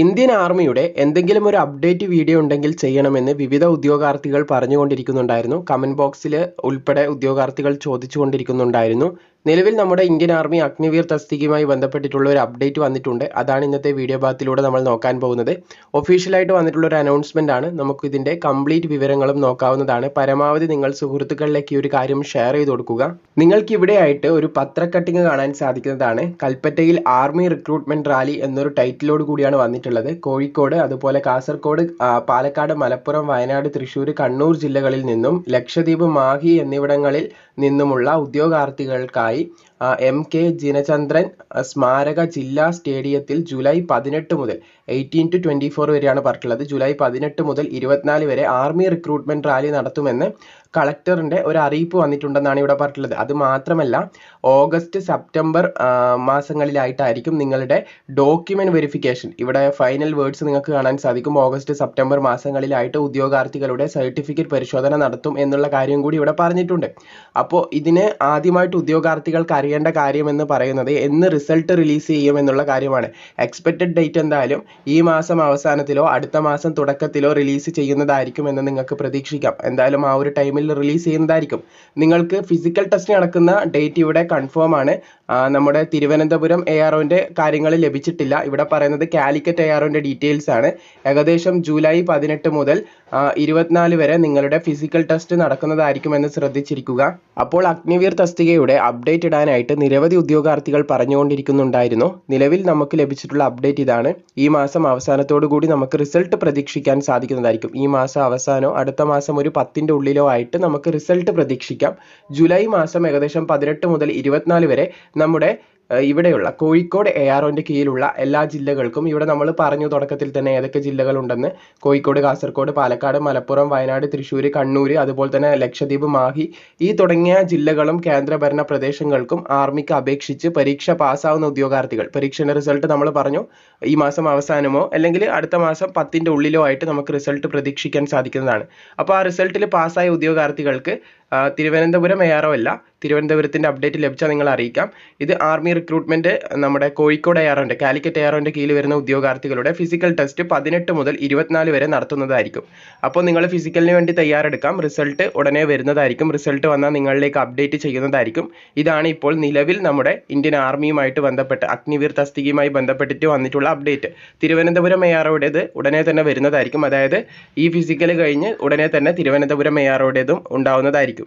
Indian ആർമിയുടെ എന്തെങ്കിലും ഒരു അപ്ഡേറ്റ് വീഡിയോ ഉണ്ടെങ്കിൽ ചെയ്യണമെന്ന് വിവിധ ഉദ്യോഗാർത്ഥികൾ പറഞ്ഞുകൊണ്ടിരിക്കുന്നുണ്ടായിരുന്നു. കമന്റ് ബോക്സിൽ ഉൾപ്പെടെ ഉദ്യോഗാർത്ഥികൾ ചോദിച്ചുകൊണ്ടിരിക്കുന്നുണ്ടായിരുന്നു. നിലവിൽ നമ്മുടെ ഇന്ത്യൻ ആർമി അഗ്നിവീർ തസ്തികയുമായി ബന്ധപ്പെട്ടിട്ടുള്ള ഒരു അപ്ഡേറ്റ് വന്നിട്ടുണ്ട്. അതാണ് ഇന്നത്തെ വീഡിയോ ഭാഗത്തിലൂടെ നമ്മൾ നോക്കാൻ പോകുന്നത്. ഒഫീഷ്യലായിട്ട് വന്നിട്ടുള്ള ഒരു അനൗൺസ്മെന്റ് ആണ്. നമുക്ക് ഇതിന്റെ കംപ്ലീറ്റ് വിവരങ്ങളും നോക്കാവുന്നതാണ്. പരമാവധി നിങ്ങൾ സുഹൃത്തുക്കളിലേക്ക് ഈ ഒരു കാര്യം ഷെയർ ചെയ്ത് കൊടുക്കുക. നിങ്ങൾക്ക് ഇവിടെയായിട്ട് ഒരു പത്ര കട്ടിങ് കാണാൻ സാധിക്കുന്നതാണ്. കൽപ്പറ്റയിൽ ആർമി റിക്രൂട്ട്മെന്റ് റാലി എന്നൊരു ടൈറ്റിലോട് കൂടിയാണ് വന്നിട്ടുള്ളത്. കോഴിക്കോട് അതുപോലെ കാസർകോട് പാലക്കാട് മലപ്പുറം വയനാട് തൃശ്ശൂർ കണ്ണൂർ ജില്ലകളിൽ നിന്നും ലക്ഷദ്വീപ് മാഹി എന്നിവിടങ്ങളിൽ നിന്നുമുള്ള ഉദ്യോഗാർത്ഥികൾക്കായി എം കെ ജിനചന്ദ്രൻ സ്മാരക ജില്ലാ സ്റ്റേഡിയത്തിൽ ജൂലൈ പതിനെട്ട് മുതൽ എയ്റ്റീൻ ടു ട്വന്റി ഫോർ വരെയാണ് പറഞ്ഞിട്ടുള്ളത് ജൂലൈ പതിനെട്ട് മുതൽ ഇരുപത്തിനാല് വരെ ആർമി റിക്രൂട്ട്മെന്റ് റാലി നടത്തുമെന്ന് കളക്ടറിന്റെ ഒരു അറിയിപ്പ് വന്നിട്ടുണ്ടെന്നാണ് ഇവിടെ പറഞ്ഞിട്ടുള്ളത്. അത് മാത്രമല്ല ഓഗസ്റ്റ് സെപ്റ്റംബർ മാസങ്ങളിലായിട്ടായിരിക്കും നിങ്ങളുടെ ഡോക്യുമെന്റ് വെരിഫിക്കേഷൻ. ഇവിടെ ഫൈനൽ വേർഡ്സ് നിങ്ങൾക്ക് കാണാൻ സാധിക്കും. ഓഗസ്റ്റ് സെപ്റ്റംബർ മാസങ്ങളിലായിട്ട് ഉദ്യോഗാർത്ഥികളുടെ സർട്ടിഫിക്കറ്റ് പരിശോധന നടത്തും എന്നുള്ള കാര്യം കൂടി ഇവിടെ പറഞ്ഞിട്ടുണ്ട്. അപ്പോൾ ഇതിന് ആദ്യമായിട്ട് ഉദ്യോഗാർത്ഥികൾക്ക് അറിയേണ്ട കാര്യമെന്ന് പറയുന്നത് എന്ന് റിസൾട്ട് റിലീസ് ചെയ്യും എന്നുള്ള കാര്യമാണ്. എക്സ്പെക്റ്റഡ് ഡേറ്റ് എന്തായാലും ഈ മാസം അവസാനത്തിലോ അടുത്ത മാസം തുടക്കത്തിലോ റിലീസ് ചെയ്യുന്നതായിരിക്കും എന്ന് നിങ്ങൾക്ക് പ്രതീക്ഷിക്കാം. എന്തായാലും ആ ഒരു ടൈമിൽ റിലീസ് ചെയ്യുന്നതായിരിക്കും. നിങ്ങൾക്ക് ഫിസിക്കൽ ടെസ്റ്റ് നടക്കുന്ന ഡേറ്റ് ഇവിടെ കൺഫേം ആണ്. നമ്മുടെ തിരുവനന്തപുരം എ ആർ ഒന്റെ കാര്യങ്ങൾ ലഭിച്ചിട്ടില്ല. ഇവിടെ പറയുന്നത് കാലിക്കറ്റ് എ ആർ ഒന്റെ ഡീറ്റെയിൽസ് ആണ്. ഏകദേശം ജൂലൈ പതിനെട്ട് മുതൽ ഇരുപത്തിനാല് വരെ നിങ്ങളുടെ ഫിസിക്കൽ ടെസ്റ്റ് നടക്കുന്നതായിരിക്കുമെന്ന് ശ്രദ്ധിച്ചിരിക്കുക. അപ്പോൾ അഗ്നിവീർ തസ്തികയുടെ അപ്ഡേറ്റ് ഇടാനായിട്ട് നിരവധി ഉദ്യോഗാർത്ഥികൾ പറഞ്ഞുകൊണ്ടിരിക്കുന്നുണ്ടായിരുന്നു. നിലവിൽ നമുക്ക് ലഭിച്ചിട്ടുള്ള അപ്ഡേറ്റ് ഇതാണ്. ഈ മാസം അവസാനത്തോടു കൂടി നമുക്ക് റിസൾട്ട് പ്രതീക്ഷിക്കാൻ സാധിക്കുന്നതായിരിക്കും. ഈ മാസം അവസാനോ അടുത്ത മാസം ഒരു പത്തിന്റെ ഉള്ളിലോ ആയിട്ട് നമുക്ക് റിസൾട്ട് പ്രതീക്ഷിക്കാം. ജൂലൈ മാസം ഏകദേശം പതിനെട്ട് മുതൽ ഇരുപത്തിനാല് വരെ നമ്മുടെ ഇവിടെയുള്ള കോഴിക്കോട് എ ആർ ഒന്റെ കീഴിലുള്ള എല്ലാ ജില്ലകൾക്കും ഇവിടെ നമ്മൾ പറഞ്ഞു തുടക്കത്തിൽ തന്നെ ഏതൊക്കെ ജില്ലകളുണ്ടെന്ന് കോഴിക്കോട് കാസർഗോഡ് പാലക്കാട് മലപ്പുറം വയനാട് തൃശ്ശൂർ കണ്ണൂർ അതുപോലെ തന്നെ ലക്ഷദ്വീപ് മാഹി ഈ തുടങ്ങിയ ജില്ലകളും കേന്ദ്രഭരണ പ്രദേശങ്ങൾക്കും ആർമിക്ക് അപേക്ഷിച്ച് പരീക്ഷ പാസ്സാവുന്ന ഉദ്യോഗാർത്ഥികൾ. പരീക്ഷയുടെ റിസൾട്ട് നമ്മൾ പറഞ്ഞു. ഈ മാസം അവസാനമോ അല്ലെങ്കിൽ അടുത്ത മാസം പത്തിന്റെ ഉള്ളിലോ ആയിട്ട് നമുക്ക് റിസൾട്ട് പ്രതീക്ഷിക്കാൻ സാധിക്കുന്നതാണ്. അപ്പോൾ ആ റിസൾട്ടിൽ പാസ്സായ ഉദ്യോഗാർത്ഥികൾക്ക് തിരുവനന്തപുരം എ ആർ ഒ അല്ല. തിരുവനന്തപുരത്തിന്റെ അപ്ഡേറ്റ് ലഭിച്ചാൽ നിങ്ങൾ അറിയിക്കാം. ഇത് ആർമി റിക്രൂട്ട്മെന്റ് നമ്മുടെ കോഴിക്കോട് എ ആർ ഒന്റെ കാലിക്കറ്റ് എ ആർ ഒന്റെ കീഴിൽ വരുന്ന ഉദ്യോഗാർത്ഥികളുടെ ഫിസിക്കൽ ടെസ്റ്റ് പതിനെട്ട് മുതൽ ഇരുപത്തിനാല് വരെ നടത്തുന്നതായിരിക്കും. അപ്പോൾ നിങ്ങൾ ഫിസിക്കലിന് വേണ്ടി തയ്യാറെടുക്കാം. റിസൾട്ട് ഉടനെ വരുന്നതായിരിക്കും. റിസൾട്ട് വന്നാൽ നിങ്ങളിലേക്ക് അപ്ഡേറ്റ് ചെയ്യുന്നതായിരിക്കും. ഇതാണ് ഇപ്പോൾ നിലവിൽ നമ്മുടെ ഇന്ത്യൻ ആർമിയുമായിട്ട് ബന്ധപ്പെട്ട് അഗ്നിവീർ തസ്തികയുമായി ബന്ധപ്പെട്ടിട്ട് വന്നിട്ടുള്ള അപ്ഡേറ്റ് തിരുവനന്തപുരം എ ആർ ഒയുടേത് ഉടനെ തന്നെ വരുന്നതായിരിക്കും. അതായത് ഈ ഫിസിക്കൽ കഴിഞ്ഞ് ഉടനെ തന്നെ തിരുവനന്തപുരം എ ആർ ഒയുടേതും ഉണ്ടാവുന്നതായിരിക്കും.